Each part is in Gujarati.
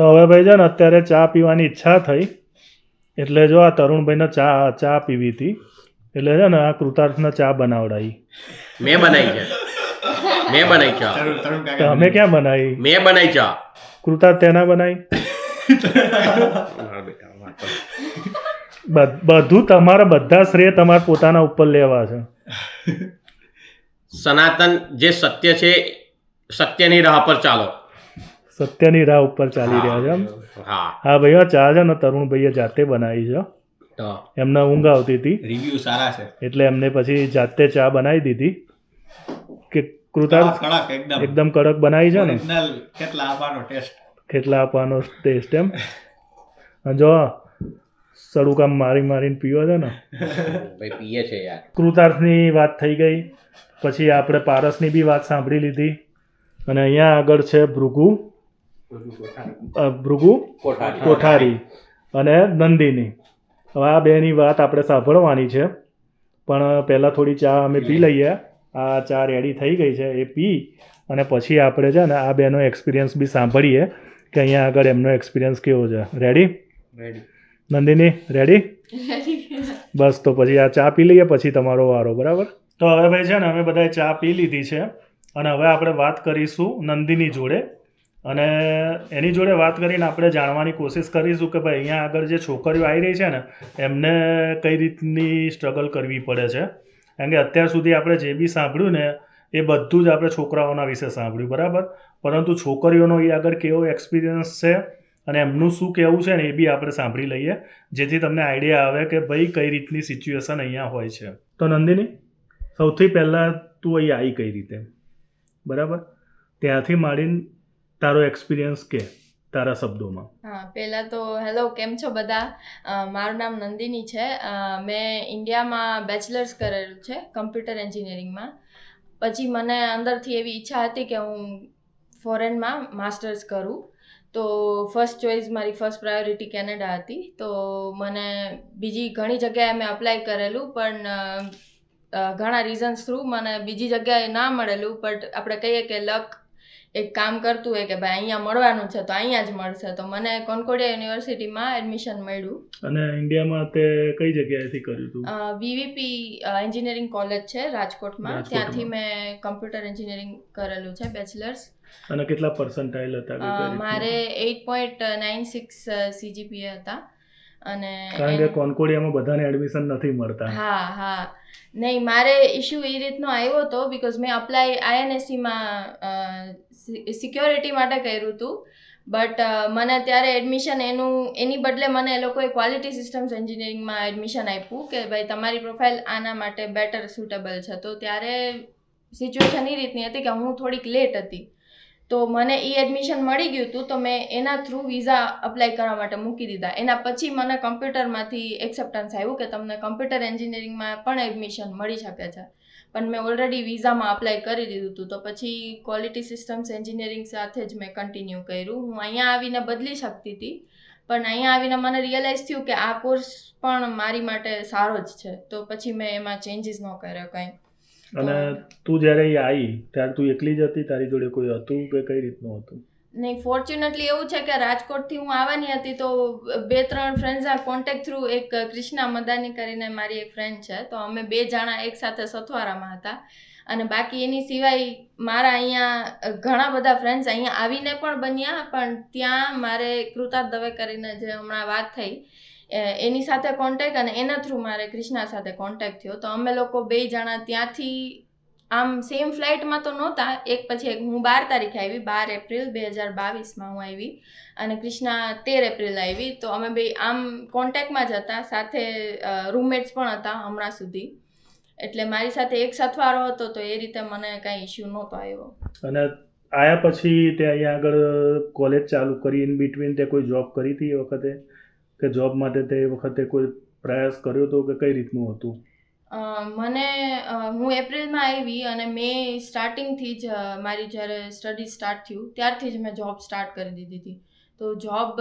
તો હવે ભાઈ છે ને અત્યારે ચા પીવાની ઈચ્છા થઈ. એટલે જો આ તરુણભાઈને ચા ચા પીવી હતી. એટલે છે ને આ કૃતાર્થને ચા બનાવડાવી મેં બનાવી છે. મેં બનાવી ચા. અમે ક્યાં બનાવી મેં બનાવી ચા. કૃતાર્થ તેના બનાવી બધું તમારા બધા શ્રેય તમારા પોતાના ઉપર લેવા છે. સનાતન જે સત્ય છે સત્યની રાહ પર ચાલો. સત્યની રાહ ઉપર ચાલી રહ્યા છે એમ. હા. ભાઈ આ ચા છે ને તરુણભાઈએ જાતે બનાવી છે. એમને ઊંઘ આવતી હતી. રિવ્યુ સારા છે. એટલે એમને પછી જાતે ચા બનાવી દીધી. કે કૃતાર્થ એકદમ. કડક બનાવી છે ને. કેટલા આપવાનો ટેસ્ટ? કેટલા આપવાનો ટેસ્ટ એમ. જો સડુકામ મારી મારીને પીવો છે ને. ભાઈ પીએ છે યાર. કૃતાર્થની વાત થઈ ગઈ. પછી આપણે પારસની બી વાત સાંભળી લીધી. અને અહીંયા આગળ છે ભૃગુ. ભૃગુ કોઠારી. કોઠારી અને નંદિની. હવે આ બેની વાત આપણે સાંભળવાની છે. પણ પહેલાં થોડી ચા અમે પી લઈએ. આ ચા રેડી થઈ ગઈ છે એ પી અને પછી આપણે છે ને આ બેનો એક્સપિરિયન્સ બી સાંભળીએ કે અહીંયા આગળ એમનો એક્સપિરિયન્સ કેવો છે. રેડી નંદિની રેડી બસ તો પછી આ ચા પી લઈએ પછી તમારો વારો બરાબર? તો હવે ભાઈ છે ને અમે બધાએ ચા પી લીધી છે. અને હવે આપણે વાત કરીશું નંદિની જોડે. અને એની જોડે વાત કરીને આપણે જાણવાની કોશિશ કરીશું કે ભાઈ અહીંયા આગળ જે છોકરીઓ આવી રહી છે ને, એમને કઈ રીતની સ્ટ્રગલ કરવી પડે છે. કારણ કે અત્યાર સુધી આપણે જે બી સાંભળ્યું ને, એ બધું જ આપણે છોકરાઓના વિશે સાંભળ્યું, બરાબર? પરંતુ છોકરીઓનો એ આગળ કેવો એક્સપિરિયન્સ છે અને એમનું શું કહેવું છે ને, એ બી આપણે સાંભળી લઈએ, જેથી તમને આઈડિયા આવે કે ભાઈ કઈ રીતની સિચ્યુએશન અહીંયા હોય છે. તો નંદિની, સૌથી પહેલાં તું અહીં આવી કઈ રીતે? બરાબર? ત્યાંથી માંડીને તારો એક્સપિરિયન્સ કે તારા શબ્દોમાં? હા, પહેલાં તો હેલો કેમ છો બધા? મારું નામ નંદિની છે. મેં ઇન્ડિયામાં બેચલર્સ કરેલું છે કમ્પ્યુટર એન્જિનિયરિંગમાં પછી મને અંદરથી એવી ઈચ્છા હતી કે હું ફોરેનમાં માસ્ટર્સ કરું. તો ફર્સ્ટ ચોઇસ મારી ફર્સ્ટ પ્રાયોરિટી કેનેડા હતી. તો મને બીજી ઘણી જગ્યાએ મેં અપ્લાય કરેલું, પણ ઘણા રીઝન્સ થ્રુ મને બીજી જગ્યાએ ના મળેલું. બટ આપણે કહીએ કે લક એક કામ કરતું હોય કે ભાઈ અહીંયા મળવાનું છે તો અહીંયા જ મળશે. તો મને કોન્કોડિયા યુનિવર્સિટીમાં એડમિશન મળ્યું. અને ઇન્ડિયામાં તે કઈ જગ્યાએથી કર્યું હતું? વીવીપી એન્જિનિયરિંગ કોલેજ છે રાજકોટમાં. ત્યાંથી મેં કમ્પ્યુટર એન્જિનિયરિંગ કરેલું છે બેચલર્સ અને કેટલા પર્સન્ટાઇલ હતા? મારે eight point nine six CGPA હતા. અને કારણ કે કોન્કોડિયામાં બધાને એડમિશન નથી મળતા. હા હા. નહીં મારે ઇશ્યુ એ રીતનો આવ્યો હતો બિકોઝ મેં અપ્લાય આઈએનએસસીમાં સિક્યોરિટી માટે કર્યું હતું બટ મને ત્યારે એડમિશન એનું એની બદલે મને એ લોકોએ ક્વોલિટી સિસ્ટમ્સ એન્જિનિયરિંગમાં એડમિશન આપ્યું કે ભાઈ તમારી પ્રોફાઇલ આના માટે બેટર સુટેબલ છે. તો ત્યારે સિચ્યુએશન એ રીતની હતી કે હું થોડીક લેટ હતી. તો મને એ એડમિશન મળી ગયું હતું તો મેં એના થ્રુ વિઝા અપ્લાય કરવા માટે મૂકી દીધા. એના પછી મને કમ્પ્યુટરમાંથી એક્સેપ્ટન્સ આવ્યું કે તમને કમ્પ્યુટર એન્જિનિયરિંગમાં પણ એડમિશન મળી શકે છે. પણ મેં ઓલરેડી વિઝામાં અપ્લાય કરી દીધું હતું તો પછી ક્વોલિટી સિસ્ટમ્સ એન્જિનિયરિંગ સાથે જ મેં કન્ટિન્યુ કર્યું. હું અહીંયા આવીને બદલી શકતી હતી, પણ અહીંયા આવીને મને રિયલાઇઝ થયું કે આ કોર્સ પણ મારી માટે સારો જ છે. તો પછી મેં એમાં ચેન્જીસ ન કર્યો કંઈ. અને તું જ્યારે એ આવી ત્યારે તું એકલી જ હતી? તારી જોડે કોઈ હતું કે કઈ રીતનું હતું? નહીં ફોર્ચ્યુનેટલી એવું છે કે રાજકોટથી હું આવવાની હતી તો બે ત્રણ ફ્રેન્ડ્સના કોન્ટેક્ટ થ્રુ એક કૃષ્ણા મદાની કરીને મારી એક ફ્રેન્ડ છે. તો અમે બે જણા એક સાથે સથવારામાં હતા. અને બાકી એની સિવાય મારા અહીંયા ઘણા બધા ફ્રેન્ડ્સ અહીંયા આવીને પણ બન્યા પણ ત્યાં મારે કૃતા દવે કરીને જે હમણાં વાત થઈ એની સાથે કોન્ટેક્ટ અને એના થ્રુ મારે ક્રિષ્ના સાથે કોન્ટેક્ટ થયો. તો અમે લોકો બે જણા ત્યાંથી આમ સેમ ફ્લાઇટમાં તો નહોતા. એક પછી એક હું બાર તારીખે આવી, બાર એપ્રિલ બે હજાર બાવીસમાં હું આવી અને ક્રિષ્ના તેર એપ્રિલ આવી. તો અમે બે આમ કોન્ટેક્ટમાં જ હતા. સાથે રૂમમેટ્સ પણ હતા હમણાં સુધી. એટલે મારી સાથે એક સથવારો હતો તો એ રીતે મને કાંઈ ઇશ્યુ નહોતો આવ્યો. અને આયા પછી તે અહીંયા આગળ કોલેજ ચાલુ કરી ઇન બિટવીન તે કોઈ જોબ કરી હતી એ વખતે? કે જોબ માટે તે વખતે કોઈ પ્રયાસ કર્યો હતો કે કઈ રીતનું હતું? મને હું એપ્રિલમાં આવી અને મેં સ્ટાર્ટિંગથી જ મારી જ્યારે સ્ટડી સ્ટાર્ટ થયું, ત્યારથી જ મેં જોબ સ્ટાર્ટ કરી દીધી હતી. તો જોબ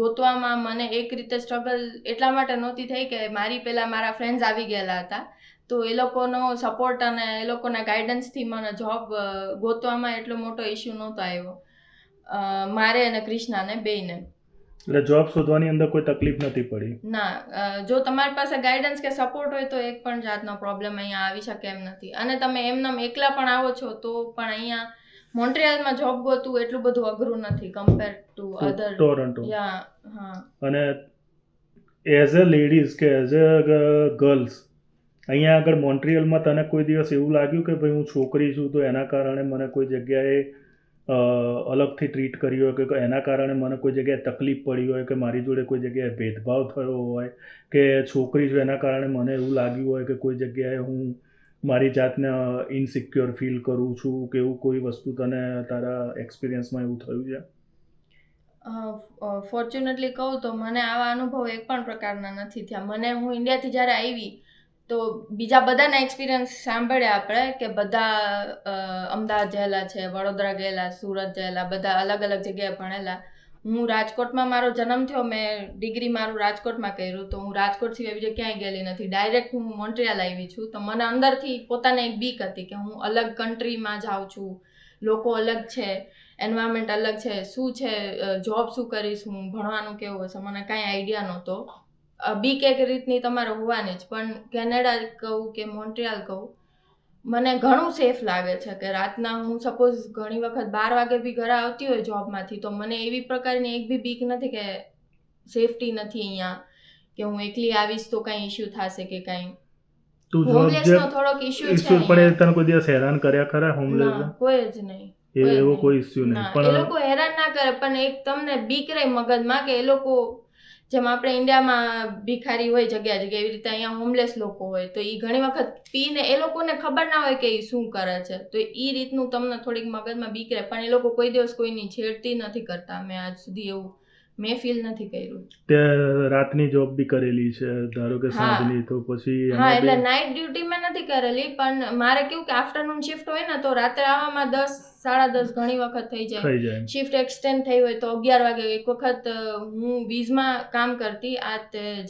ગોતવામાં મને એક રીતે સ્ટ્રગલ એટલા માટે નહોતી થઈ કે મારી પહેલાં મારા ફ્રેન્ડ્સ આવી ગયેલા હતા. તો એ લોકોનો સપોર્ટ અને એ લોકોના ગાઈડન્સથી મને જોબ ગોતવામાં એટલો મોટો ઇશ્યુ નહોતો આવ્યો. મારે અને ક્રિષ્નાને, બેયને. એટલે જોબ શોધવાની અંદર કોઈ તકલીફ નથી પડી? ના જો તમારી પાસે ગાઈડન્સ કે સપોર્ટ હોય તો એક પણ જાતનો પ્રોબ્લેમ અહીંયા આવી શકે એમ નથી. અને તમે એમનામ એકલા પણ આવો છો તો પણ અહીંયા મોન્ટ્રિયલમાં જોબ ગોતું એટલું બધું અઘરું નથી કમ્પેર ટુ અધર ટોરન્ટો યા હા. અને એઝ અ લેડીઝ કે એઝ અ ગર્લ્સ અહીંયા આગળ મોન્ટ્રિયલમાં તને કોઈ દિવસ એવું લાગ્યું કે ભાઈ હું છોકરી છું તો એના કારણે મને કોઈ જગ્યાએ અલગથી ટ્રીટ કરી હોય કે એના કારણે મને કોઈ જગ્યાએ તકલીફ પડી હોય કે મારી જોડે કોઈ જગ્યાએ ભેદભાવ થયો હોય કે છોકરી જો એના કારણે મને એવું લાગ્યું હોય કે કોઈ જગ્યાએ હું મારી જાતને ઇનસિક્યોર ફીલ કરું છું કે એવું કોઈ વસ્તુ તને તારા એક્સપિરિયન્સમાં એવું થયું છે? ફોર્ચ્યુનેટલી કહું તો મને આવા અનુભવ એક પણ પ્રકારના નથી થયા. મને હું ઇન્ડિયાથી જ્યારે આવી તો બીજા બધાના એક્સપિરિયન્સ સાંભળ્યા આપણે કે બધા અમદાવાદ ગયેલા છે, વડોદરા ગયેલા, સુરત ગયેલા, બધા અલગ અલગ જગ્યાએ ભણેલા. હું રાજકોટમાં મારો જન્મ થયો, મેં ડિગ્રી મારું રાજકોટમાં કર્યું, તો હું રાજકોટ સિવાય બીજે ક્યાંય ગયેલી નથી. ડાયરેક્ટ હું મોન્ટ્રિયાલ આવી છું. તો મને અંદરથી પોતાને એક બીક હતી કે હું અલગ કન્ટ્રીમાં જાઉં છું, લોકો અલગ છે એન્વાયરમેન્ટ અલગ છે, શું છે જોબ શું કરીશ, હું ભણવાનું કેવું હશે, મને કાંઈ આઈડિયા નહોતો. બીક એક રીતની તમારે હોવાની જ. પણ કેનેડા કહું કે મોન્ટ્રિયાલ કહું મને ઘણું સેફ લાગે છે કે રાતના હું સપોઝ ઘણી વખત બાર વાગે બી ઘરે આવતી હોય જોબમાંથી તો મને એવી પ્રકારની એક બી બીક નથી કે સેફટી નથી અહીંયા કે હું એકલી આવીશ તો કાંઈ ઇશ્યુ થશે કે કાંઈ. થોડોક ઇશ્યુ છે પણ તને કોઈ દિવસ હેરાન કર્યા ખરા હોમલેસ ના કોઈ જ નહીં એવો કોઈ એ લોકો હેરાન ના કરે પણ એક તમને બીક રહે મગજમાં કે એ લોકો જેમ આપણે ઇન્ડિયામાં ભિખારી હોય, જગ્યા જગ્યા, એવી રીતે અહીંયા હોમલેસ લોકો હોય, તો એ ઘણી વખત પીને એ લોકોને ખબર ના હોય કે એ શું કરે છે. તો એ રીતનું તમને થોડીક મગજમાં બીક રહે, પણ એ લોકો કોઈ દિવસ કોઈની છેડતી નથી કરતા. મેં આજ સુધી એવું મેં ફીલ નથી કર્યું. તે રાતની જોબ બી કરેલી છે ધારો કે હા. સાંજની તો પછી હા એટલે નાઇટ ડ્યુટી મેં નથી કરેલી પણ મારે કેવું કે આફ્ટરનૂન શિફ્ટ હોય ને તો રાત્રે આવવામાં દસ સાડા દસ ઘણી વખત થઈ જાય. શિફ્ટ એક્સટેન્ડ થઈ હોય તો અગિયાર વાગે એક વખત હું વીજમાં કામ કરતી આ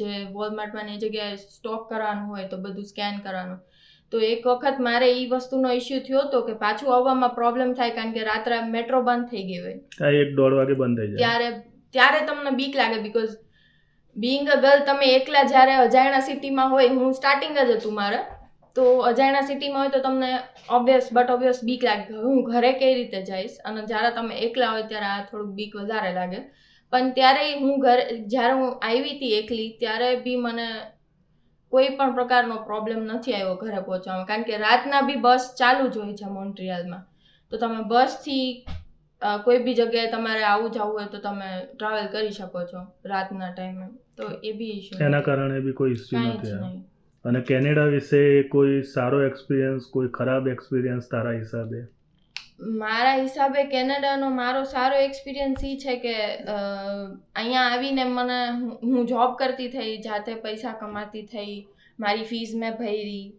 જે વોલમાર્ટમાં એ જગ્યાએ સ્ટોક કરવાનું હોય તો બધું સ્કેન કરવાનું. તો એક વખત મારે એ વસ્તુનો ઇસ્યુ થયો હતો કે પાછું આવવામાં પ્રોબ્લેમ થાય કારણ કે રાત્રે મેટ્રો બંધ થઈ ગઈ હોય. એક દોઢ વાગે બંધ થઈ જાય. ત્યારે ત્યારે તમને બીક લાગે બીકોઝ બિંગ અ ગર્લ તમે એકલા જ્યારે અજાણ્યા સિટીમાં હોય, હું સ્ટાર્ટિંગ જ હતું મારે, તો અજાણ્યા સિટીમાં હોય તો તમને ઓબ્વિયસ બટ ઓબ્વિયસ બીક લાગે હું ઘરે કઈ રીતે જઈશ? અને જ્યારે તમે એકલા હોય ત્યારે આ થોડુંક બીક વધારે લાગે. પણ ત્યારે હું ઘરે, જ્યારે હું આવી હતી એકલી, ત્યારે બી મને કોઈ પણ પ્રકારનો પ્રોબ્લેમ નથી આવ્યો ઘરે પહોંચવામાં. કારણ કે રાતના બી બસ ચાલુ જ હોય છે મોન્ટ્રિયલમાં. તો તમે બસથી કોઈ બી જગ્યાએ તમારે આવું જવું હોય તો તમે ટ્રાવેલ કરી શકો છો રાતના ટાઈમે તો એ બી ઇશ્યુ એના કારણે બી કોઈ ઇશ્યુ નથી અને કેનેડા વિશે કોઈ સારો એક્સપિરિયન્સ કોઈ ખરાબ એક્સપિરિયન્સ તારા હિસાબે? મારા હિસાબે કેનેડાનો મારો સારો એક્સપિરિયન્સ એ છે કે અહીંયા આવીને મને હું જોબ કરતી થઈ જાતે પૈસા કમાતી થઈ મારી ફીસ મેં ભરી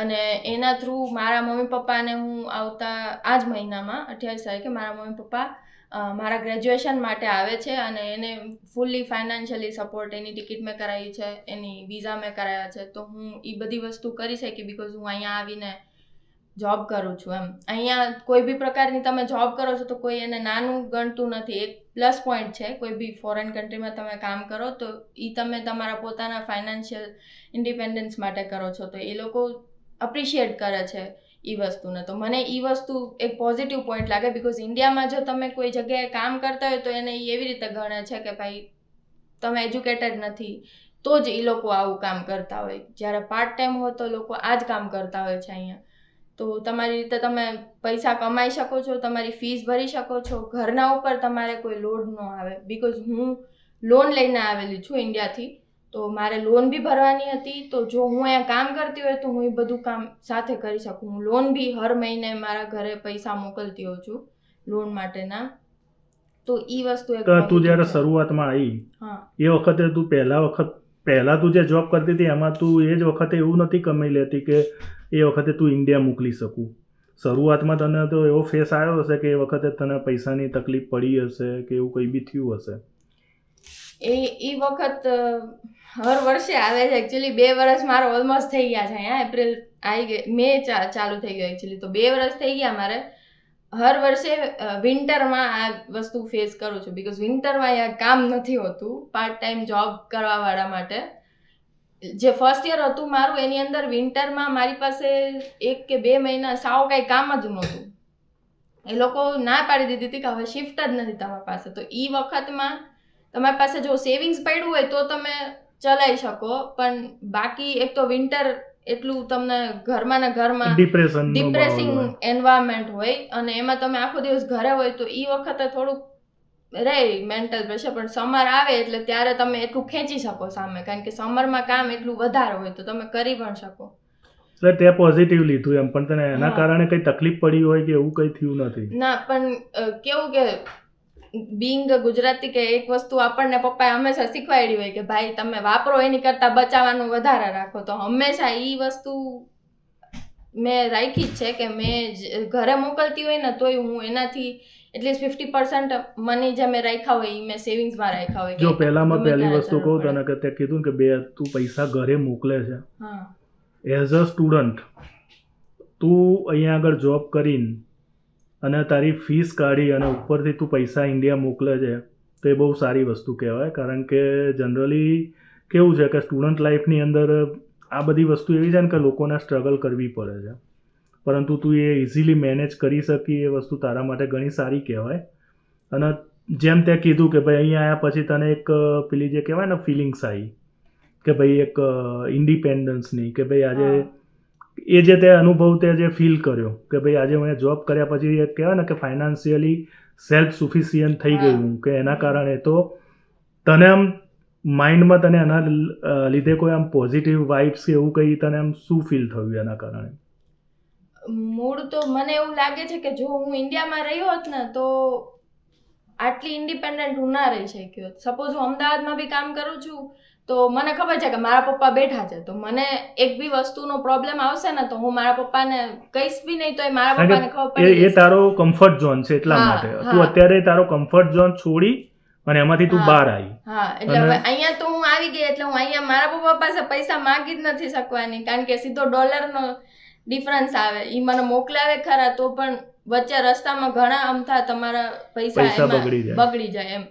અને એના થ્રુ મારા મમ્મી પપ્પાને હું આવતા આ જ મહિનામાં, અઠ્યાવીસ તારીખે, મારા મમ્મી પપ્પા મારા ગ્રેજ્યુએશન માટે આવે છે અને એને ફૂલ્લી ફાઇનાન્શિયલી સપોર્ટ એની ટિકિટ મેં કરાવી છે, એની વિઝા મેં કરાવ્યા છે. તો હું એ બધી વસ્તુ કરી શકી બિકોઝ હું અહીંયા આવીને જોબ કરું છું એમ. અહીંયા કોઈ બી પ્રકારની તમે જોબ કરો છો તો કોઈ એને નાનું ગણતું નથી. એક પ્લસ પોઈન્ટ છે. કોઈ બી ફોરેન કન્ટ્રીમાં તમે કામ કરો તો એ તમે તમારા પોતાના ફાઇનાન્શિયલ ઇન્ડિપેન્ડન્સ માટે કરો છો. તો એ લોકો અપ્રિશિએટ કરે છે એ વસ્તુને. તો મને એ વસ્તુ એક પોઝિટિવ પોઈન્ટ લાગે બિકોઝ ઇન્ડિયામાં જો તમે કોઈ જગ્યાએ કામ કરતા હોય તો એને એ એવી રીતે ગણે છે કે ભાઈ, તમે એજ્યુકેટેડ નથી, તો જ એ લોકો આવું કામ કરતા હોય. જ્યારે પાર્ટ ટાઈમ હોય તો લોકો આ જ કામ કરતા હોય છે અહીંયા. તો તમારી રીતે તમે પૈસા કમાઈ શકો છો, તમારી ફીસ ભરી શકો છો. ઘરના ઉપર તમારે કોઈ લોડ ન આવે. બિકોઝ હું લોન લઈને આવેલી છું ઇન્ડિયાથી તો મારે લોન બી ભરવાની હતી. તો જો હું અહીંયા કામ કરતી હોય તો હું એ બધું કામ સાથે કરી શકું. હું લોન બી હર મહિને મારા ઘરે પૈસા મોકલતી હોઉં છું લોન માટેના. તો એ વસ્તુ તું જ્યારે શરૂઆતમાં આવી એ વખતે તું પહેલા વખત પહેલા તું જે જોબ કરતી હતી એમાં તું એ જ વખતે એવું નથી કમાઈ લેતી કે એ વખતે તું ઇન્ડિયા મોકલી શકું. શરૂઆતમાં તને તો એવો ફેસ આવ્યો હશે કે એ વખતે તને પૈસાની તકલીફ પડી હશે કે એવું કંઈ બી થયું હશે. એ એ વખત હર વર્ષે આવે છે. એકચ્યુઅલી બે વર્ષ મારા ઓલમોસ્ટ થઈ ગયા છે. અહીંયા એપ્રિલ આવી ગઈ મે ચાલુ થઈ ગયો એકચ્યુઅલી તો બે વર્ષ થઈ ગયા મારે. હર વર્ષે વિન્ટરમાં આ વસ્તુ ફેસ કરું છું. બિકોઝ વિન્ટરમાં અહીંયા કામ નથી હોતું. પાર્ટ ટાઈમ જોબ કરવાવાળા માટે. જે ફર્સ્ટ યર હતું મારું, એની અંદર વિન્ટરમાં મારી પાસે એક કે બે મહિના સાવ કાંઈ કામ જ નહોતું. એ લોકો ના પાડી દીધી હતી કે હવે શિફ્ટ જ નથી તમારી પાસે. તો એ વખતમાં તમારી પાસે જો સેવિંગ્સ પડ્યું હોય તો તમે ચલાવી શકો પણ બાકી એક તો વિન્ટર એટલું તમને ઘરમાં ને ઘરમાં ડિપ્રેશન ડિપ્રેસિંગ એન્વાયરમેન્ટ હોય. અને એમાં તમે આખો દિવસ ઘરે હોય તો એ વખતે થોડુંક રહે મેન્ટલ પ્રેશર પણ સમર આવે એટલે ત્યારે તમે એટલું ખેંચી શકો સામે કારણ કે સમરમાં કામ એટલું વધારે હોય તો તમે કરી પણ શકો. એટલે તે પોઝિટિવ લીધું એમ પણ તને એના કારણે કઈ તકલીફ પડી હોય કે એવું કઈ થયું નથી? ના પણ કેવું કે બિંગ ગુજરાતી કે એક વસ્તુ આપણને પપ્પાએ હંમેશા શીખવાડી હોય કે ભાઈ તમે વાપરો એની કરતાં બચાવવાનું વધારે રાખો. તો હંમેશા એ વસ્તુ મેં રાખી જ છે કે મેં ઘરે મોકલતી હોય ને તોય હું એનાથી એટલીસ્ટ ફિફ્ટી પર્સન્ટ મની જે મેં રાખ્યા હોય એ મેં સેવિંગ્સમાં રાખ્યા હોય જો પહેલામાં પહેલી વસ્તુ કહું તને કે તે કીધું કે બે તું પૈસા ઘરે મોકલે છે. હા. એઝ અ સ્ટુડન્ટ તું અહીંયા આગળ જોબ કરીને અને તારી ફીસ કાઢી અને ઉપરથી તું પૈસા ઇન્ડિયા મોકલે છે, તો એ બહુ સારી વસ્તુ કહેવાય. કારણ કે જનરલી કેવું છે કે સ્ટુડન્ટ લાઈફની અંદર આ બધી વસ્તુ એવી છે ને કે લોકોને સ્ટ્રગલ કરવી પડે છે. પરંતુ તું એ ઇઝીલી મેનેજ કરી શકી એ વસ્તુ તારા માટે ઘણી સારી કહેવાય. અને જેમ તે કીધું કે ભાઈ અહીંયા આવ્યા પછી તને એક, પેલી જે કહેવાય ને ફિલિંગ્સ આવી, કે ભાઈ એક ઇન્ડિપેન્ડન્સની કે ભાઈ આજે. એ જે તે અનુભવ તે જે ફીલ કર્યો કે ભાઈ આજે મેં જોબ કર્યા પછી એક કહેવાય ને કે ફાઇનાન્શિયલી સેલ્ફ સુફિશિયન્ટ થઈ ગયું કે એના કારણે તો તને આમ માઇન્ડમાં તને એના લીધે કોઈ આમ પોઝિટિવ વાઇબ્સ કે એવું કંઈ તને આમ શું ફીલ થયું એના કારણે? મૂળ તો મને એવું લાગે છે કે જો હું ઇન્ડિયામાં રહ્યો હોત ને તો આટલી ઇન્ડિપેન્ડન્ટ હું ના રહી શક્યો. સપોઝ હું અમદાવાદમાં બી કામ કરું છું તો મને ખબર છે કે મારા પપ્પા બેઠા છે. તો મને એક બી વસ્તુનો પ્રોબ્લેમ આવશે ને તો હું મારા પપ્પાને કહીશ બી નહીં તો એ મારા પપ્પાને ખબર પડે એ. તારો કમ્ફર્ટ ઝોન છે એટલા માટે. તું અત્યારે તારો કમ્ફર્ટ ઝોન છોડી અને એમાંથી તું બહાર આવી હા એટલે હવે અહીંયા તો હું આવી ગઈ એટલે હું અહીંયા મારા પપ્પા પાસે પૈસા માંગી જ નથી શકવાની કારણ કે સીધો ડોલરનો ડિફરન્સ આવે. એ મને મોકલાવે ખરા તો પણ વચ્ચે રસ્તામાં ઘણા અમથા તમારા પૈસા બગડી જાય એમ.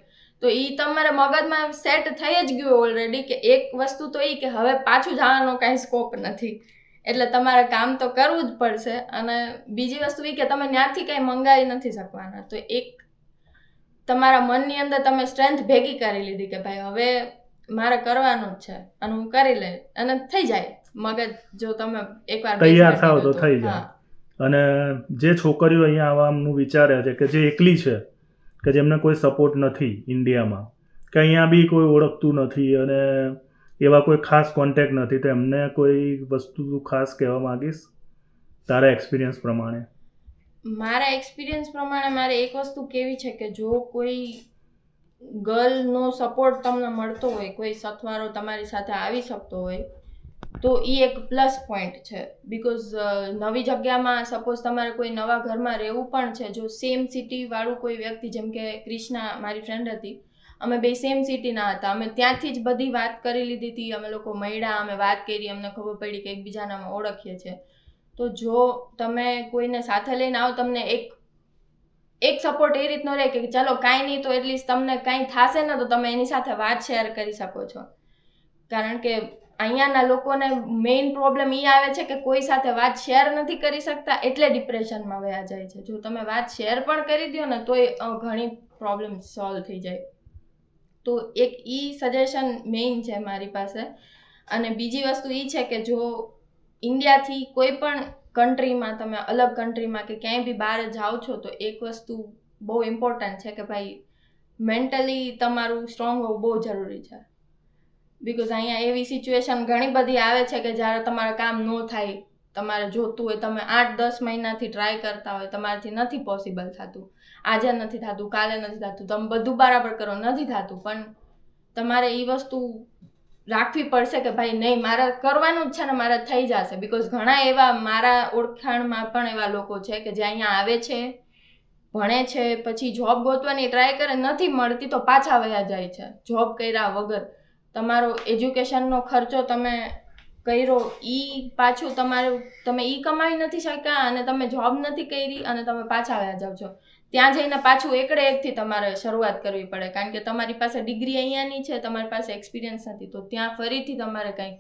તો એ તમારા મગજમાં સેટ થઈ જ ગયું ઓલરેડી કે એક વસ્તુ તો એ કે હવે પાછું જવાનો કાંઈ સ્કોપ નથી. એટલે તમારે કામ તો કરવું જ પડશે અને બીજી વસ્તુ એ કે તમે ત્યાંથી કાંઈ મંગાવી નથી શકવાના. તો એક તમારા મનની અંદર તમે સ્ટ્રેન્થ ભેગી કરી લીધી કે ભાઈ હવે મારે કરવાનું જ છે અને હું કરી લઈ અને થઈ જાય. મગજ જો તમે એકવાર તૈયાર થાવ તો થઈ જાય. અને જે છોકરીઓ અહીંયા આવવાનું વિચારે છે કે જે એકલી છે કે જેમને કોઈ સપોર્ટ નથી ઇન્ડિયામાં. કે અહીંયા બી કોઈ ઓળખતું નથી અને એવા કોઈ ખાસ કોન્ટેક્ટ નથી, તો એમને કોઈ વસ્તુ ખાસ કહેવા માંગીશ? તારા એક્સપિરિયન્સ પ્રમાણે. મારા એક્સપિરિયન્સ પ્રમાણે મારે એક વસ્તુ કેવી છે કે જો કોઈ ગર્લનો સપોર્ટ તમને મળતો હોય, કોઈ સથવારો તમારી સાથે આવી શકતો હોય તો એ એક પ્લસ પોઈન્ટ છે. બિકોઝ નવી જગ્યામાં સપોઝ તમારે કોઈ નવા ઘરમાં રહેવું પણ છે, જો સેમ સિટીવાળું કોઈ વ્યક્તિ, જેમ કે ક્રિષ્ના મારી ફ્રેન્ડ હતી, અમે બે સેમ સિટીના હતા. અમે ત્યાંથી જ બધી વાત કરી લીધી હતી. અમે લોકો મળ્યા, અમે વાત કરી, અમને ખબર પડી કે એકબીજાનામાં ઓળખીએ છીએ તો જો તમે કોઈને સાથે લઈને આવો, તમને એક એક સપોર્ટ એ રીતનો રહે કે ચાલો કાંઈ નહીં તો એટલીસ્ટ તમને કાંઈ થશે ને તો તમે એની સાથે વાત શેર કરી શકો છો. કારણ કે અહીંયાના લોકોને મેઇન પ્રોબ્લેમ એ આવે છે કે કોઈ સાથે વાત શેર નથી કરી શકતા, એટલે ડિપ્રેશનમાં વયા જાય છે. જો તમે વાત શેર પણ કરી દો ને, તોય ઘણી પ્રોબ્લેમ સોલ્વ થઈ જાય. તો એક એ સજેશન મેઇન છે મારી પાસે. અને બીજી વસ્તુ એ છે કે જો ઇન્ડિયાથી કોઈ પણ કન્ટ્રીમાં તમે અલગ કન્ટ્રીમાં કે ક્યાંય બી બહાર જાઓ છો, તો એક વસ્તુ બહુ ઇમ્પોર્ટન્ટ છે કે ભાઈ મેન્ટલી તમારું સ્ટ્રોંગ હોવું બહુ જરૂરી છે. બિકોઝ અહીંયા એવી સિચ્યુએશન ઘણી બધી આવે છે કે જ્યારે તમારે કામ ન થાય, તમારે જોતું હોય, તમે આઠ, દસ મહિનાથી ટ્રાય કરતા હોય, તમારાથી નથી પોસિબલ થતું. આજે નથી થતું, કાલે નથી થતું, તમે બધું બરાબર કરો, નથી થતું. પણ તમારે એ વસ્તુ રાખવી પડશે કે ભાઈ, નહીં, મારે કરવાનું જ છે ને મારે થઈ જશે. બિકોઝ ઘણા એવા મારા ઓળખાણમાં પણ એવા લોકો છે કે જે અહીંયા આવે છે, ભણે છે, પછી જોબ ગોતવાની ટ્રાય કરે, નથી મળતી તો પાછા વયા જાય છે. જોબ કર્યા વગર તમારો એજ્યુકેશનનો ખર્ચો તમે કર્યો, ઈ પાછું તમારું, તમે ઈ કમાઈ નથી શક્યા અને તમે જોબ નથી કરી અને તમે પાછા આવ્યા જાવ છો. ત્યાં જઈને પાછું એકડે એકથી તમારે શરૂઆત કરવી પડે, કારણ કે તમારી પાસે ડિગ્રી અહીંયાની છે, તમારી પાસે એક્સપિરિયન્સ નથી, તો ત્યાં ફરીથી તમારે કંઈક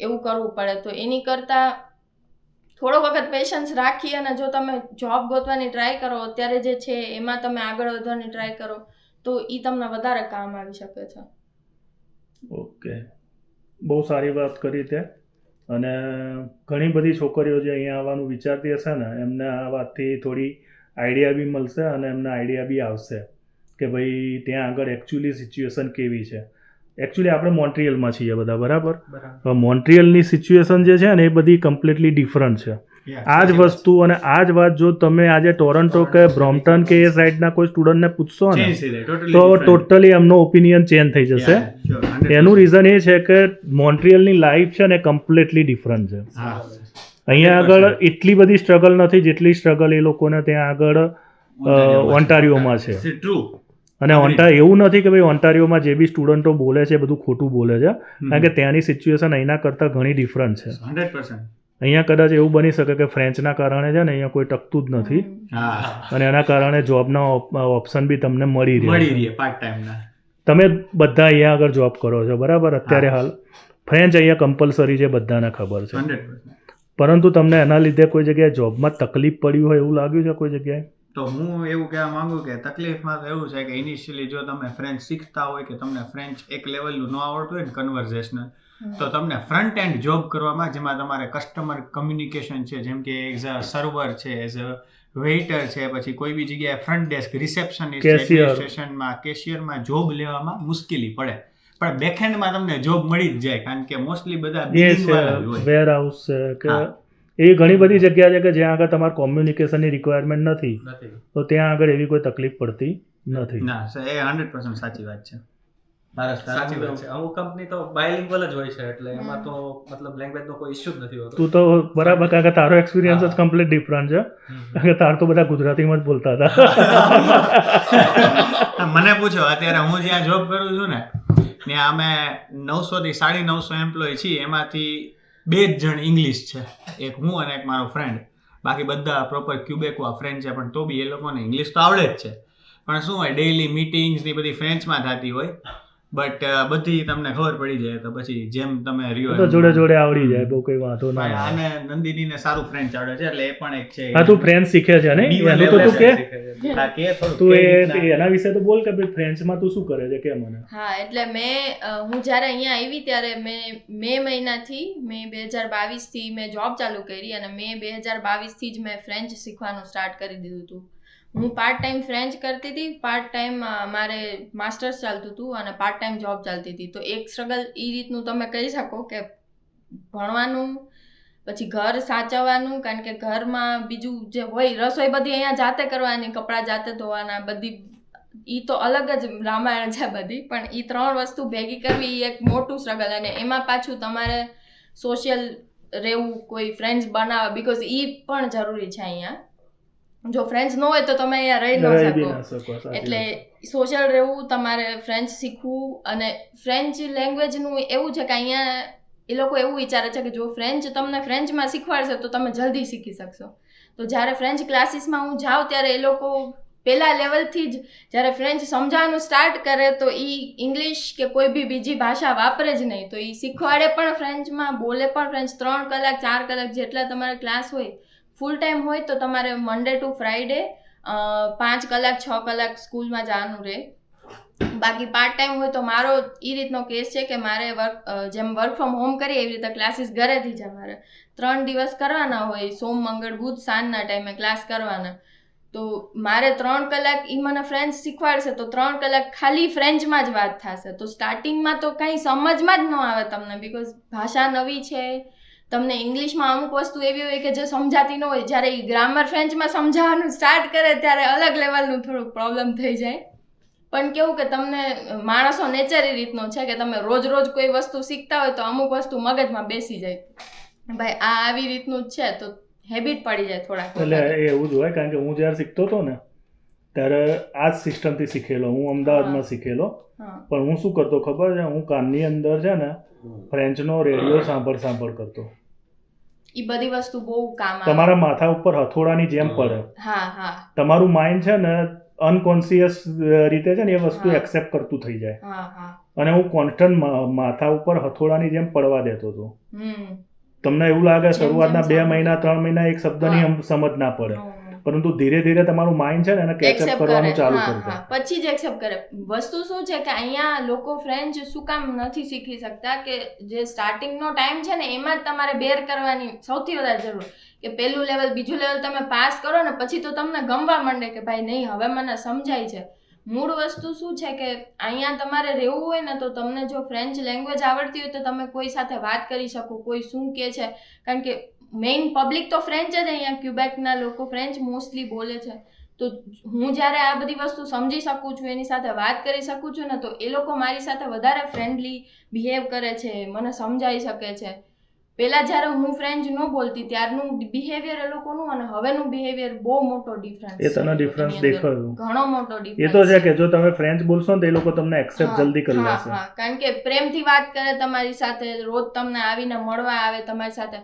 એવું કરવું પડે. તો એની કરતાં થોડો વખત પેશન્સ રાખી અને જો તમે જોબ ગોતવાની ટ્રાય કરો, અત્યારે જે છે, એમાં તમે આગળ વધવાની ટ્રાય કરો, તો એ તમને વધારે કામ આવી શકે છે. ઓકે. બહુ સારી વાત કરી તે અને ઘણી બધી છોકરીઓ જે અહીંયા આવવાનું વિચારતી હશે ને એમને આ વાતથી થોડી આઈડિયા બી મળશે અને એમને આઈડિયા બી આવશે કે ભાઈ ત્યાં આગળ એકચ્યુઅલી સિચ્યુએશન કેવી છે. એકચ્યુઅલી આપણે મોન્ટ્રિયલમાં છીએ બધા બરાબર? મોન્ટ્રિયલની સિચ્યુએશન જે છે ને એ બધી કમ્પ્લીટલી ડિફરન્ટ છે. આ જ વસ્તુ અને આ જ વાત જો તમે આજે ટોરન્ટો કે બ્રોમ્પટન કે એ સાઈડના કોઈ સ્ટુડન્ટને પૂછશો ને તો ટોટલી એમનો ઓપિનિયન ચેન્જ થઈ જશે. એનું રીઝન એ છે કે મોન્ટ્રિયલની લાઈફ છે ને કમ્પ્લીટલી ડિફરન્ટ છે. અહીંયા આગળ એટલી બધી સ્ટ્રગલ નથી જેટલી સ્ટ્રગલ એ લોકોને ત્યાં આગળ ઓન્ટારિયોમાં છે. અને ઓન્ટા એવું નથી કે ભાઈ ઓન્ટારિયોમાં જે બી સ્ટુડન્ટો બોલે છે બધું ખોટું બોલે છે. કારણ કે ત્યાંની સિચ્યુએશન અહીંના કરતાં ઘણી ડિફરન્ટ છે. હંડ્રેડ અહીંયા કદાચ એવું બની શકે કે ફ્રેન્ચના કારણે છે ને અહીંયા કોઈ ટકતું જ નથી. હા. અને એના કારણે જોબના ઓપ્શન બી તમને મળી રહે. મળી રહે પાર્ટ ટાઈમના તમે બધા અહીંયા આગળ જોબ કરો છો બરાબર? અત્યારે હાલ ફ્રેન્ચ અહીંયા કમ્પલસરી છે બધાને ખબર છે. પરંતુ તમને એના લીધે કોઈ જગ્યાએ જોબમાં તકલીફ પડી હોય એવું લાગ્યું છે કોઈ જગ્યાએ? તો હું એવું કહેવા માંગુ કે તકલીફમાં તો એવું છે કે ઇનિશિયલી જો તમે ફ્રેન્ચ શીખતા હોય કે તમને ફ્રેન્ચ એક લેવલનું ન આવડતું હોય ને કન્વર્ઝેશનલ તો તમને ફ્રન્ટ એન્ડ જોબ કરવામાં જેમાં તમારે કસ્ટમર કમ્યુનિકેશન છે જેમ કે એઝ અ સર્વર છે એઝ અ વેઇટર છે પછી કોઈ બી જગ્યાએ ફ્રન્ટ ડેસ્ક રિસેપ્શનિસ્ટ. કેશિયરમાં જોબ લેવામાં મુશ્કેલી પડે. પણ બેકહેન્ડમાં તમને જોબ મળી જ જાય કારણ કે મોસ્ટલી બધા વેર હાઉસ છે કે એવી એ ઘણી બધી જગ્યા છે કે જ્યાં આગળ તમારે કોમ્યુનિકેશનની રિક્વાયરમેન્ટ નથી. તો ત્યાં આગળ એવી કોઈ તકલીફ પડતી નથી. ના એ હંડ્રેડ પર્સન્ટ સાચી વાત છે. સાચી વાત છે. અમુક કંપની તો બાયલિંગ્વલ જ હોય છે એટલે એમાં તો મતલબ લેંગ્વેજનો કોઈ ઇશ્યુ જ નથી હોતો. તું તો બરાબર કારણ કે તારો એક્સપિરિયન્સ જ કમ્પ્લીટ ડિફરન્ટ છે. કારણ કે તાર તો બધા ગુજરાતીમાં જ બોલતા હતા. મને પૂછો અત્યારે હું જ્યાં જોબ કરું છું ને ત્યાં અમે નવસો થી સાડી નવસો એમ્પ્લોય છીએ એમાંથી બે જ જણ ઇંગ્લિશ છે. એક હું અને એક મારો ફ્રેન્ડ બાકી બધા પ્રોપર ક્યુબેકવા ફ્રેન્ડ છે પણ તો બી એ લોકોને ઇંગ્લિશ તો આવડે જ છે. પણ શું હોય ડેઇલી મિટિંગ્સની બધી ફ્રેન્ચમાં થતી હોય બટ બધી તમને ખબર પડી જાય તો પછી જેમ તમે રહ્યો તો જોડે જોડે આવડી જાય બહુ કોઈ વાંધો ના આને નંદિનીને સારું ફ્રેન્ચ આવડે છે એટલે એ પણ એક છે. હા તું ફ્રેન્ચ શીખે છે ને એનું તો તું કે? હા, કે તું એ એના વિશે તો બોલ કે ભાઈ ફ્રેન્ચમાં તું શું કરે છે કે મને? હા એટલે મેં હું જ્યારે અહીંયા આવી ત્યારે મેં મે મહિનાથી મેં બે હજાર બાવીસથી મેં જોબ ચાલુ કરી અને મેં બે હજાર બાવીસથી જ મેં ફ્રેન્ચ શીખવાનું સ્ટાર્ટ કરી દીધું હતું હું પાર્ટ ટાઈમ ફ્રેન્ચ કરતી હતી પાર્ટ ટાઈમ મારે માસ્ટર્સ ચાલતું હતું અને પાર્ટ ટાઈમ જોબ ચાલતી હતી. તો એક સ્ટ્રગલ એ રીતનું તમે કહી શકો કે ભણવાનું, પછી ઘર સાચવવાનું, કારણ કે ઘરમાં બીજું જે હોય, રસોઈ બધી અહીંયા જાતે કરવાની, કપડાં જાતે ધોવાના, બધી એ તો અલગ જ રામાયણ છે બધી, પણ એ ત્રણ વસ્તુ ભેગી કરવી એ એક મોટું સ્ટ્રગલ અને એમાં પાછું તમારે સોશિયલ રહેવું, કોઈ ફ્રેન્ડ્સ બનાવવા બિકોઝ એ પણ જરૂરી છે અહીંયા. જો ફ્રેન્ડ્સ ન હોય તો તમે અહીંયા રહી ન શકો. એટલે સોશિયલ રહેવું તમારે ફ્રેન્ચ શીખવું અને ફ્રેન્ચ લેંગ્વેજનું એવું છે કે અહીંયા એ લોકો એવું વિચારે છે કે જો ફ્રેન્ચ તમને ફ્રેન્ચમાં શીખવાડશે તો તમે જલ્દી શીખી શકશો. તો જ્યારે ફ્રેન્ચ ક્લાસીસમાં હું જાઉં ત્યારે એ લોકો પહેલા લેવલથી જ જ્યારે ફ્રેન્ચ સમજાવવાનું સ્ટાર્ટ કરે તો એ ઇંગ્લિશ કે કોઈ બી બીજી ભાષા વાપરે જ નહીં. તો એ શીખવાડે પણ ફ્રેન્ચમાં બોલે પણ ફ્રેન્ચ ત્રણ કલાક ચાર કલાક જેટલા તમારે ક્લાસ હોય ફૂલ ટાઈમ હોય તો તમારે મંડે ટુ ફ્રાઈડે પાંચ કલાક, છ કલાક સ્કૂલમાં જવાનું રહે. બાકી પાર્ટ ટાઈમ હોય તો મારો એ રીતનો કેસ છે કે મારે વર્ક જેમ વર્ક ફ્રોમ હોમ કરીએ એવી રીતે ક્લાસીસ ઘરેથી જ અમારે. ત્રણ દિવસ કરવાના હોય, સોમ, મંગળ, બુધ, સાંજના ટાઈમે ક્લાસ કરવાના. તો મારે ત્રણ કલાક એ મને ફ્રેન્ચ શીખવાડશે તો ત્રણ કલાક ખાલી ફ્રેન્ચમાં જ વાત થશે. તો સ્ટાર્ટિંગમાં તો કંઈ સમજમાં જ ન આવે તમને બિકોઝ ભાષા નવી છે તમને ઇંગ્લિશમાં અમુક વસ્તુ એવી હોય કે જે સમજાતી ન હોય જ્યારે એ ગ્રામર ફ્રેન્ચમાં સમજાવવાનું સ્ટાર્ટ કરે ત્યારે અલગ લેવલનું થોડુંક પ્રોબ્લેમ થઈ જાય. પણ કેવું કે તમને માણસો નેચર એ રીતનો છે કે તમે રોજ રોજ કોઈ વસ્તુ શીખતા હોય તો અમુક વસ્તુ મગજમાં બેસી જાય. ભાઈ આ આવી રીતનું જ છે તો હેબિટ પડી જાય થોડાક એટલે એવું જ હોય કારણ કે હું જ્યારે શીખતો હતો ને ત્યારે આ જ સિસ્ટમથી શીખેલો. હું અમદાવાદમાં શીખેલો. પણ હું શું કરતો ખબર છે? હું કાનની અંદર છે ને ફ્રેન્ચનો રેડિયો સાંભળ સાંભળ કરતો. એ બધી વસ્તુ બહુ કામ આવે. તમારા માથા ઉપર હથોડાની જેમ પડે. હા હા. તમારું માઇન્ડ છે ને અનકોન્શિયસ રીતે છે ને એ વસ્તુ એક્સેપ્ટ કરતું થઈ જાય. હા હા. અને હું કોન્સ્ટન્ટ માથા ઉપર હથોડાની જેમ પડવા દેતો હતો. હમ. તમને એવું લાગે શરૂઆતના બે મહિના ત્રણ મહિના એક શબ્દની સમજ ના પડે. પરંતુ ધીરે ધીરે તમારું માઇન્ડ છે ને એને કેચઅપ કરવાનું કરે. ચાલુ કરી દે. હા. પછી જ એક્સેપ્ટ કરે. વસ્તુ શું છે કે અહીંયા લોકો ફ્રેન્ચ શું કામ નથી શીખી શકતા કે જે સ્ટાર્ટિંગનો ટાઈમ છે ને એમાં જ તમારે બેર કરવાની સૌથી વધારે જરૂર. કે પહેલું લેવલ બીજું લેવલ તમે પાસ કરો ને પછી તો તમને ગમવા માંડે કે ભાઈ નહીં હવે મને સમજાય છે. મૂળ વસ્તુ શું છે કે અહીંયા તમારે રહેવું હોય ને તો તમને જો ફ્રેન્ચ લેંગ્વેજ આવડતી હોય તો તમે કોઈ સાથે વાત કરી શકો કોઈ શું કહે છે. કારણ કે મેઇન પબ્લિક તો ફ્રેન્ચ જ અહીંયા ક્યુબેકના લોકો ફ્રેન્ચ મોસ્ટલી બોલે છે. તો હું જ્યારે આ બધી વસ્તુ સમજી શકું છું એની સાથે વાત કરી શકું છું ને તો એ લોકો મારી સાથે વધારે ફ્રેન્ડલી બિહેવ કરે છે મને સમજાઈ શકે છે. પહેલાં જ્યારે હું ફ્રેન્ચ ન બોલતી ત્યારનું બિહેવિયર એ લોકોનું અને હવેનું બિહેવિયર બહુ મોટો ડિફરન્સ એ તને ડિફરન્સ દેખાયો. ઘણો મોટો એ તો છે કે જો તમે ફ્રેન્ચ બોલશો ને તો એ લોકો તમને એક્સેપ્ટ જલ્દી કરી લેશે. કારણ કે પ્રેમથી વાત કરે તમારી સાથે રોજ તમને આવીને મળવા આવે તમારી સાથે.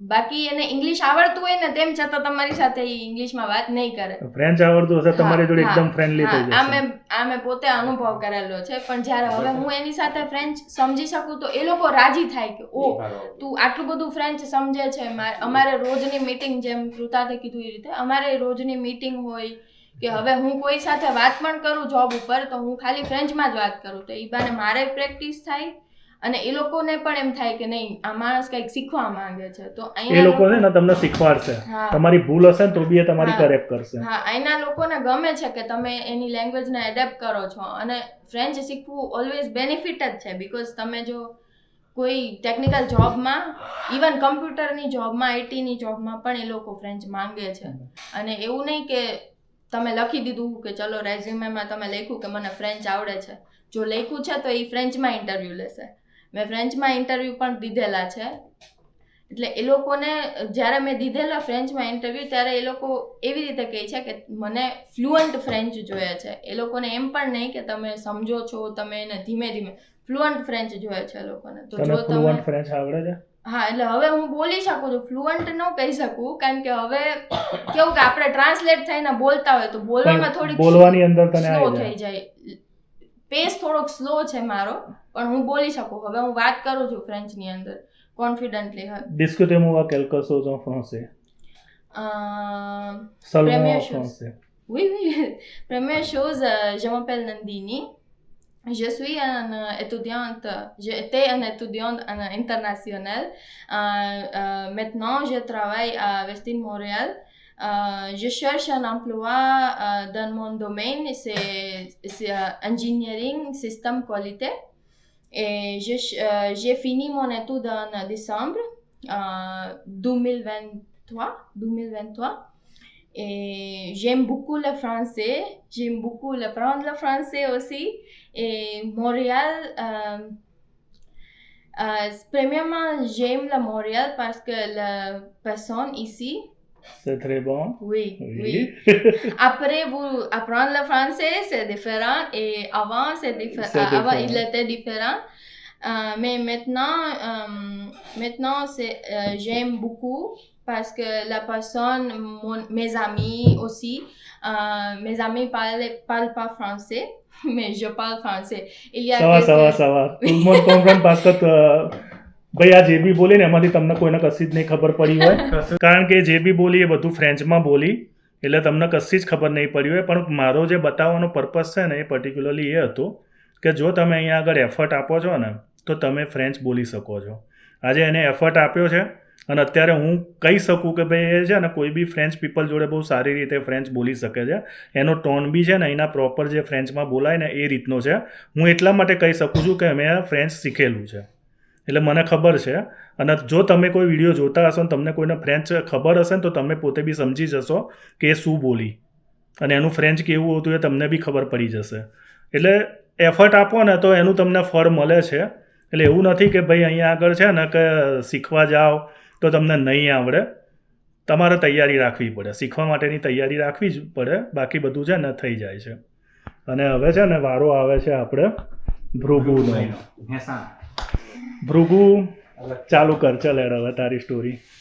બાકી એને ઇંગ્લિશ આવડતું હોય ને તેમ છતાં તમારી સાથે એ ઇંગ્લિશમાં વાત નહીં કરે. ફ્રેન્ચ આવડતું હશે તમારી જોડે હા, એકદમ ફ્રેન્ડલી હા, થઈ આ જશે. મેં આ મેં પોતે અનુભવ કરેલો છે પણ જ્યારે હવે હું એની સાથે ફ્રેન્ચ સમજી શકું તો એ લોકો રાજી થાય કે ઓ તું આટલું બધું ફ્રેન્ચ સમજે છે અમારે રોજની મીટિંગ જેમ કૃતાતે કીધું એ રીતે અમારે રોજની મીટિંગ હોય કે હવે હું કોઈ સાથે વાત પણ કરું જોબ ઉપર તો હું ખાલી ફ્રેન્ચમાં જ વાત કરું તો એ બાને મારે પ્રેક્ટિસ થાય અને એ લોકોને પણ એમ થાય કે નહીં આ માણસ કંઈક શીખવા માંગે છે. તો એ લોકો છે ને તમને શીખવાડશે. તમારી ભૂલ હશે ને તો બી એ તમારી કરેક્ટ કરશે. હા અહીંના લોકોને ગમે છે કે તમે એની લેંગ્વેજને એડેપ્ટ કરો છો. અને ફ્રેન્ચ શીખવું ઓલવેઝ બેનિફિટ જ છે બિકોઝ તમે જો કોઈ ટેકનિકલ જોબમાં ઇવન કમ્પ્યુટરની જોબમાં આઈટીની જોબમાં પણ એ લોકો ફ્રેન્ચ માંગે છે. અને એવું નહીં કે તમે લખી દીધું કે ચલો રેઝ્યુમેમાં તમે લખ્યું કે મને ફ્રેન્ચ આવડે છે. જો લખ્યું છે તો એ ફ્રેન્ચમાં ઇન્ટરવ્યૂ લેશે. મેં ફ્રેન્ચમાં ઇન્ટરવ્યૂ પણ દીધેલા છે. એટલે એ લોકોને જ્યારે મેં દીધેલા ફ્રેન્ચમાં ઇન્ટરવ્યૂ ત્યારે એ લોકો એવી રીતે કહે છે કે મને ફ્લુઅન્ટ ફ્રેન્ચ જોઈએ છે. એ લોકોને એમ પણ નહીં કે તમે સમજો છો તમે એને ધીમે ધીમે ફ્લુઅન્ટ ફ્રેન્ચ જોઈએ છે એ લોકોને. તો જો તમે ફ્રેન્ચ આવડે છે? હા એટલે હવે હું બોલી શકું છું. ફ્લુઅન્ટ ન કહી શકું કારણ કે હવે કેવું કે આપણે ટ્રાન્સલેટ થઈને બોલતા હોય તો બોલવામાં થોડીક બોલવાની અંદર તને સ્લો થઈ જાય. પેસ થોડોક સ્લો છે મારો પણ હું બોલી શકું હવે હું વાત કરું છું ફ્રેન્ચની અંદર confidently discutez-moi quelque chose en français seulement en Première chose. français Oui, oui. Première chose, euh, je m'appelle Nandini. Je suis une euh, étudiante, j'étais une étudiante en- internationale. Euh, euh, maintenant, je travaille à Westin Montréal. Euh, je cherche un emploi euh, dans mon domaine, c'est euh, engineering, système qualité. Et j'ai fini mon étude en décembre euh, 2023. 2023. Et j'aime beaucoup le français. J'aime beaucoup le prendre le français aussi. Et Montréal, premièrement, j'aime le Montréal parce que la personne ici, c'est très bon. Oui, oui. Après, vous apprendre le français, c'est différent. Et avant, c'est diffé euh, Avant, il était différent. Euh, mais maintenant, euh, maintenant c'est, j'aime beaucoup parce que la personne, mon, mes amis aussi, mes amis parlent, parlent pas français, mais je parle français. Il y a ça va, ça va, ça va. Tout le monde comprend parce que ભાઈ આ જે બી બોલી ને એમાંથી તમને કોઈને કશી જ નહીં ખબર પડી હોય. કારણ કે જે બી બોલી એ બધું ફ્રેન્ચમાં બોલી એટલે તમને કશી જ ખબર નહીં પડી હોય. પણ મારો જે બતાવવાનો પર્પઝ છે ને એ પર્ટિક્યુલરલી એ હતો કે જો તમે અહીંયા આગળ એફર્ટ આપો છો ને તો તમે ફ્રેન્ચ બોલી શકો છો. આજે એને એફર્ટ આપ્યો છે અને અત્યારે હું કહી શકું કે ભાઈ એ છે ને કોઈ બી ફ્રેન્ચ પીપલ જોડે બહુ સારી રીતે ફ્રેન્ચ બોલી શકે છે. એનો ટોન બી છે ને એના પ્રોપર જે ફ્રેન્ચમાં બોલાય ને એ રીતનો છે. હું એટલા માટે કહી શકું છું કે મેં ફ્રેન્ચ શીખેલું છે. એટલે મને ખબર છે. અને જો તમે કોઈ વીડિયો જોતા હશો ને તમને કોઈને ફ્રેન્ચ ખબર હશે ને તો તમે પોતે બી સમજી જશો કે શું બોલી. અને એનું ફ્રેન્ચ કેવું હતું એ તમને બી ખબર પડી જશે. એટલે એફર્ટ આપો ને તો એનું તમને ફળ મળે છે. એટલે એવું નથી કે ભાઈ અહીંયા આગળ છે ને કે શીખવા જાઓ તો તમને નહીં આવડે. તમારે તૈયારી રાખવી પડે. શીખવા માટેની તૈયારી રાખવી જ પડે. બાકી બધું છે ને થઈ જાય છે. અને હવે છે ને વારો આવે છે આપણે ભૃગુનો. મહેસાણા ભૃગુ ચાલુ કર ચાલ હેડ હવે તારી સ્ટોરી